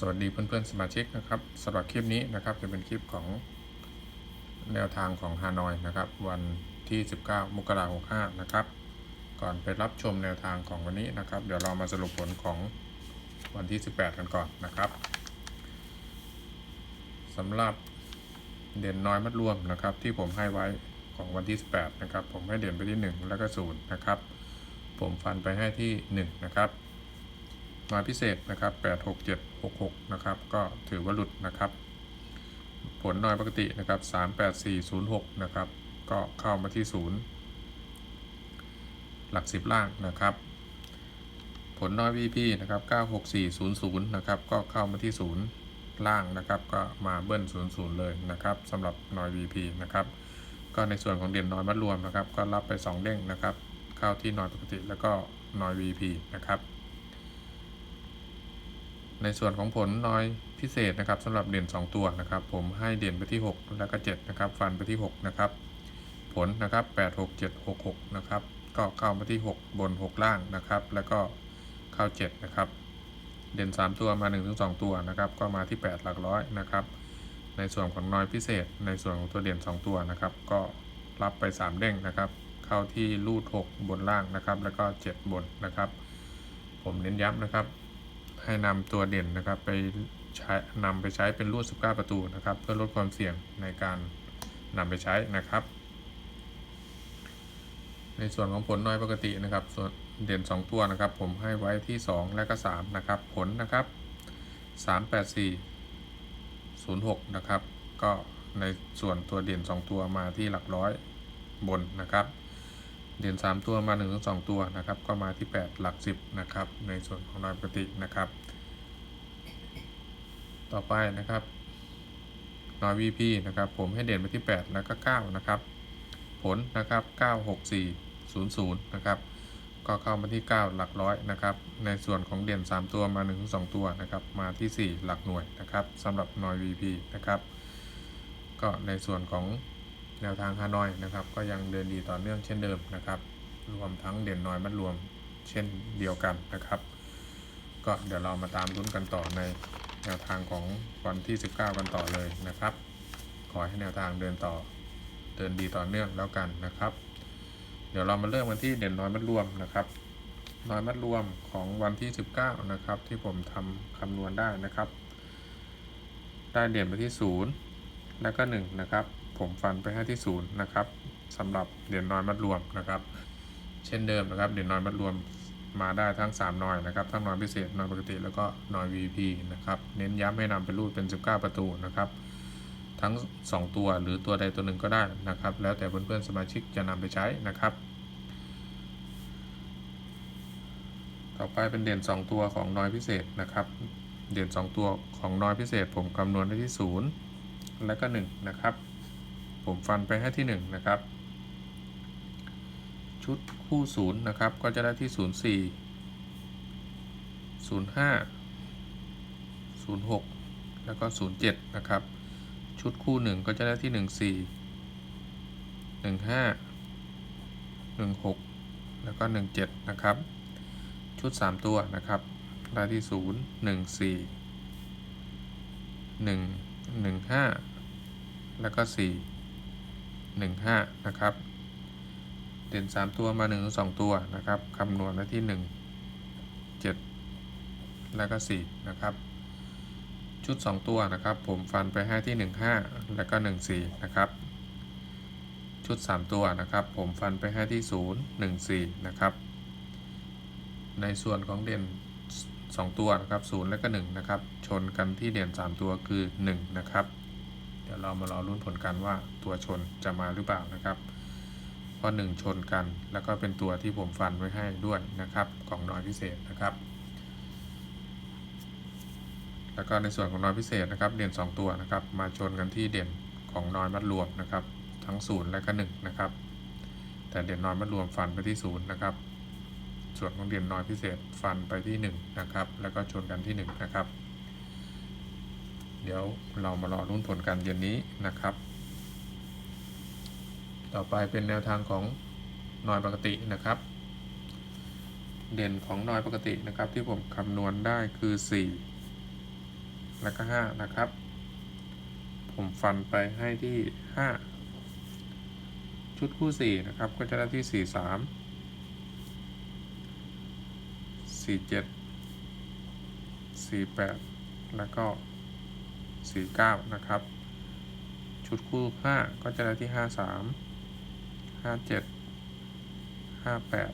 สวัสดีเพื่อนๆสมาชิกนะครับสำหรับคลิปนี้นะครับจะเป็นคลิปของแนวทางของฮานอยนะครับ วันที่ 19 มกราคม65นะครับ ก่อนไปรับชมแนวทางของวันนี้นะครับ เดี๋ยวเรามาสรุปผลของวันที่ 18 กันก่อนนะครับสำหรับเด่นน้อยมัดรวมนะครับ ที่ผมให้ไว้ของวันที่ 18 นะครับ ผมให้เด่นไปที่ 1 แล้วก็0นะครับ ผมฟันไปให้ที่ 1 นะครับ มาพิเศษนะครับ 8 6 7 6 6 นะครับ ก็ถือว่าหลุดนะครับ ผลน้อยปกตินะครับ 3 8 4 0 6 นะครับ ก็เข้ามาที่ 0 หลัก 10 ล่างนะครับ ผลน้อย VP นะครับ 9 6 4 0 0 นะครับ ก็เข้ามาที่ 0 ล่างนะครับ ก็มาเบิ้ล 0 0 เลยนะครับสำหรับน้อย VP นะครับ ก็ในส่วนของเด่นน้อยมัดรวมนะครับ ก็รับไป 2 เด้งนะครับ เข้าที่น้อยปกติแล้วก็น้อย VP นะครับ ในส่วนของผลน้อยพิเศษนะครับสำหรับเด่น 2 ตัวนะครับ ผมให้เด่นไปที่ 6 แล้วก็7นะครับฟันไปที่ 6 นะครับ ผลนะครับ 8 6 7 6 6 นะครับ ก็เข้ามาที่ 6 บน 6 ล่างนะครับ แล้วก็เข้า 7 นะครับ เด่น 3 ตัวมา 1-2 ตัวนะครับ ก็มาที่ 8 หลักร้อยนะครับ ในส่วนของน้อยพิเศษ ในส่วนของตัวเด่น 2 ตัวนะครับ ก็รับไป 3 เด้งนะครับ เข้าที่รูด 6 บนล่างนะครับ แล้วก็ 7 บนนะครับ ผมเน้นย้ำนะครับ ให้นำตัวเด่นนะครับไปใช้นำไปใช้เป็นรูด19 ประตูนะครับ เพื่อลดความเสี่ยงในการนำไปใช้นะครับ ในส่วนของผลน้อยปกตินะครับ ส่วนเด่น 2 ตัวนะครับ ผมให้ไว้ที่ 2 และก็ 3 นะครับ ผลนะครับ 3 8 4 0 6 นะครับ ก็ในส่วนตัวเด่น 2 ตัวมาที่หลักร้อยบนนะครับ เด่น3ตัวมา1ถึง2ตัวนะครับ ก็มาที่ 8 หลัก 10นะครับ ในส่วนของนอยปกตินะครับ ต่อไปนะครับนอย VP นะครับ ผมให้เด่นไปที่ 8 แล้วก็ 9 นะครับ ผลนะครับ 9 6 4 0 0นะครับก็เข้ามาที่ 9 หลักร้อยนะครับ ในส่วนของเด่น 3 ตัวมา1ถึง2ตัวนะครับ มาที่ 4 หลักหน่วยนะครับสำหรับนอย VP นะครับ ก็ในส่วนของ แนวทางฮานอยนะครับ ก็ยังเดินดีต่อเนื่องเช่นเดิมนะครับ รวมทั้งเด่นน้อยมัดรวมเช่นเดียวกันนะครับ ก็เดี๋ยวเรามาตามลุ้นกันต่อในแนวทางของวันที่ 19 กันต่อเลยนะครับ ขอให้แนวทางเดินต่อเดินดีต่อเนื่องแล้วกันนะครับ เดี๋ยวเรามาเริ่มกันที่เด่นน้อยมัดรวมนะครับ น้อยมัดรวมของวันที่ 19 นะครับ ที่ผมทำคำนวณได้นะครับ ได้เด่นไปที่ 0 แล้วก็ 1 นะครับ ผมฟันไปให้ที่0นย์นะครับสำหรับเด่นน้อยมัดรวมนะครับ เช่นเดิมนะครับเด่นน้อยมัดรวมมาได้ทั้ง 3นอยนะครับทั้งนอยพิเศษนอยปกติแล้วก็นอย VP นะครับเน้นย้ำให้นำไปรูดเป็น 19 ประตูนะครับทั้ง 2 ตัวหรือตัวใดตัวหนึ่งก็ได้นะครับ แล้วแต่เพื่อนๆสมาชิกจะนำไปใช้นะครับ ต่อไปเป็นเด่น 2 ตัวของนอยพิเศษนะครับ เด่น 2 ตัวของนอยพิเศษ ผมคำนวณได้ที่ 0 และก็ 1 นะครับ ผมฟันไปให้ที่ 1 นะครับ ชุดคู่ศูนย์นะครับ ก็จะได้ที่ 0 4 0 5 0 6 แล้วก็ 0 7 นะครับ ชุดคู่ 1 ก็จะได้ที่ 1 4 1 5 1 6 แล้วก็ 1 7 นะครับ ชุด 3 ตัวนะครับ ได้ที่ 0 1 4 1 1 5 แล้วก็ 4 1 5 นะครับ เด่น 3 ตัวมา1ถึง2ตัวนะครับคำนวณได้ที่ 1 7 แล้วก็ 4 นะครับ ชุด 2 ตัวนะครับ ผมฟันไปให้ที่ 1 5 แล้วก็ 1 4 นะครับ ชุด 3 ตัวนะครับ ผมฟันไปให้ที่ 0 1 4 นะครับ ในส่วนของเด่น 2 ตัวนะครับ 0 และก็ 1 นะครับ ชนกันที่เด่น 3 ตัวคือ 1 นะครับ ดี๋ยวเรามารอรุ่นผลกันว่าตัวชนจะมาหรือเปล่านะครับเพราะหนึ่งชนกัน แล้วก็เป็นตัวที่ผมฟันไว้ให้ด้วยนะครับ ของน้อยพิเศษนะครับ แล้วก็ในส่วนของน้อยพิเศษนะครับ เด่น 2 ตัวนะครับ มาชนกันที่เด่นของน้อยมัดรวมนะครับ ทั้ง 0 และก็1นะครับ แต่เด่นน้อยมัดรวมฟันไปที่ 0 นะครับ ส่วนของเด่นน้อยพิเศษฟันไปที่ 1 นะครับ แล้วก็ชนกันที่ 1 นะครับ ดี๋ยวเรามารอรุ่นผลกันเย็นนี้นะครับ ต่อไปเป็นแนวทางของนอยปกตินะครับ เด่นของนอยปกตินะครับ ที่ผมคำนวณได้คือ 4 แล้วก็ห้านะครับ ผมฟันไปให้ที่ห้าชุดคู่สี่นะครับ ก็จะได้ที่สี่สามสี่เจ็ดสี่แปดแล้วก็ สี่เก้านะครับ ชุดคู่ห้าก็จะได้ที่ห้าสามห้าเจ็ดห้าแปด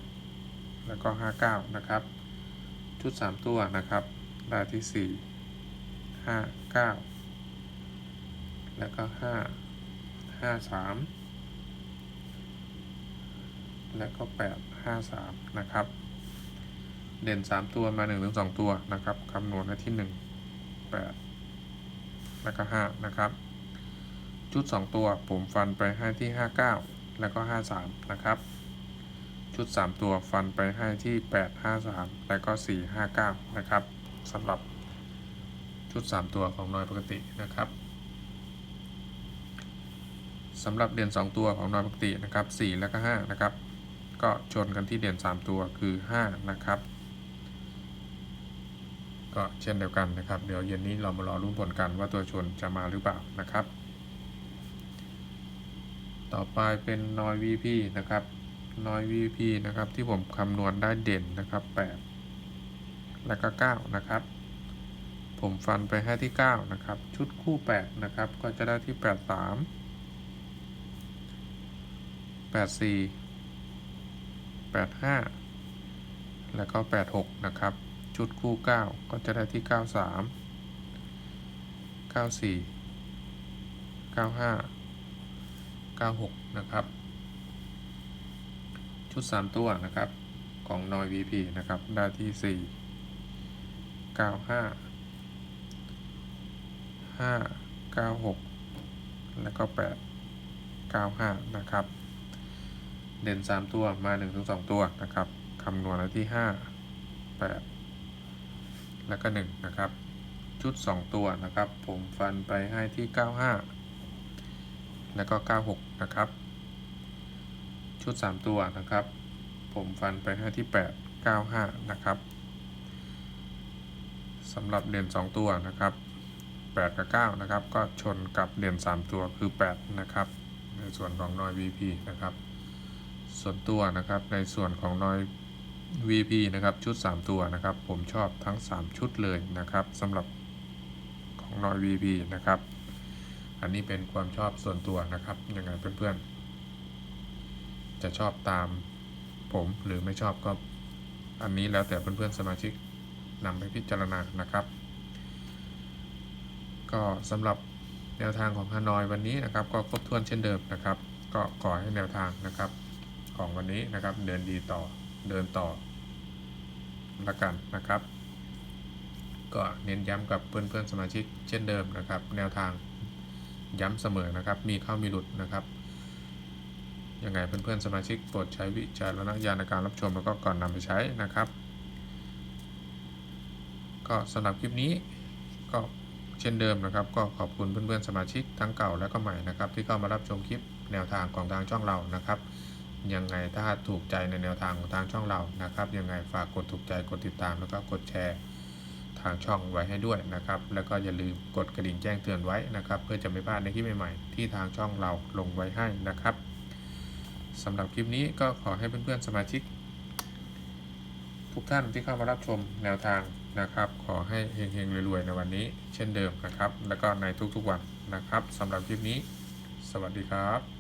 แล้วก็ห้าเก้านะครับ ชุดสามตัวนะครับ ได้ที่สี่ห้าเก้าแล้วก็ห้าห้าสามแล้วก็แปดห้าสามนะครับ เด่นสามตัวมาหนึ่งถึงสองตัวนะครับ คำนวณให้ที่หนึ่ง แล้วก็ห้านะครับ ชุดสองตัวผมฟันไปให้ที่ห้าเก้าแล้วก็ห้าสามนะครับ ชุด 3 ตัวฟันไปให้ที่ 8 5 3 แล้วก็ 4 5 9 นะครับสำหรับชุด 3 ตัวของนอยปกตินะครับสำหรับเด่น2 ตัวของนอยปกตินะครับ 4 แล้วก็ 5 นะครับ ก็ชนกันที่เด่น 3 ตัวคือ 5 นะครับ ก็เช่นเดียวกันนะครับ เดี๋ยวเย็นนี้เรามารอรุ้นผลกันว่าตัวชนจะมาหรือเปล่านะครับ ต่อไปเป็นนอย VP นะครับนอย VP นะครับที่ผมคำนวณได้เด่นนะครับ 8 แล้วก็ 9 นะครับ ผมฟันไปให้ที่ 9 นะครับ ชุดคู่ 8 นะครับ ก็จะได้ที่ 8 3 8 4 8 5 แล้วก็ 8 6 นะครับ ชุดคู่ 9 ก็จะได้ที่ 9 3 9 4 9 5 9 6 นะครับ ชุด 3 ตัวนะครับของนอย VP นะครับ ได้ที่ 4 9 5 5 9 6 แล้วก็ 8 9 5 นะครับ เด่น 3 ตัวมา 1-2 ตัวนะครับคำนวณไว้ที่ 5 8 แล้วก็ 1 นะครับ ชุด 2 ตัวนะครับ ผมฟันไปให้ที่ 95 แล้วก็ 96 นะครับ ชุด 3 ตัวนะครับ ผมฟันไปให้ที่ 8 9 5 นะครับสำหรับเด่น2 ตัวนะครับ 8 กับ 9 นะครับ ก็ชนกับเด่น 3 ตัวคือ 8 นะครับ ในส่วนของนอย VP นะครับ ส่วนตัวนะครับในส่วนของนอย VP นะครับชุด 3 ตัวนะครับ ผมชอบทั้ง 3 ชุดเลยนะครับสำหรับของนอย VP นะครับ อันนี้เป็นความชอบส่วนตัวนะครับยังไงเพื่อนๆ จะชอบตามผมหรือไม่ชอบก็ อันนี้แล้วแต่เพื่อนๆสมาชิกนำไปพิจารณานะครับ ก็สำหรับแนวทางของฮานอยวันนี้นะครับ ก็ครบถ้วนเช่นเดิมนะครับ ก็ขอให้แนวทางนะครับของวันนี้นะครับเดินดีต่อ เดินต่อละกันนะครับ ก็เน้นย้ำกับเพื่อนๆสมาชิกเช่นเดิมนะครับ แนวทางย้ำเสมอนะครับ มีเข้ามีหลุดนะครับยังไงเพื่อนๆสมาชิกโปรดใช้วิจารณญาณในการรับชมแล้วก็ก่อนนำไปใช้นะครับ ก็สำหรับคลิปนี้ก็เช่นเดิมนะครับ ก็ขอบคุณเพื่อนๆสมาชิกทั้งเก่าและก็ใหม่นะครับ ที่เข้ามารับชมคลิปแนวทางของทางช่องเรานะครับ ยังไงถ้าถูกใจในแนวทางของทางช่องเรานะครับ ยังไงฝากกดถูกใจกดติดตามแล้วก็กดแชร์ทางช่องไว้ให้ด้วยนะครับ แล้วก็อย่าลืมกดกระดิ่งแจ้งเตือนไว้นะครับ เพื่อจะไม่พลาดในคลิปใหม่ๆ ที่ทางช่องเราลงไว้ให้นะครับสำหรับคลิปนี้ก็ขอให้เพื่อนๆสมาชิก ทุกท่านที่เข้ามารับชมแนวทางนะครับ ขอให้เฮงๆรวยๆในวันนี้ เช่นเดิมนะครับ แล้วก็ในทุกๆวันนะครับสำหรับคลิปนี้ สวัสดีครับ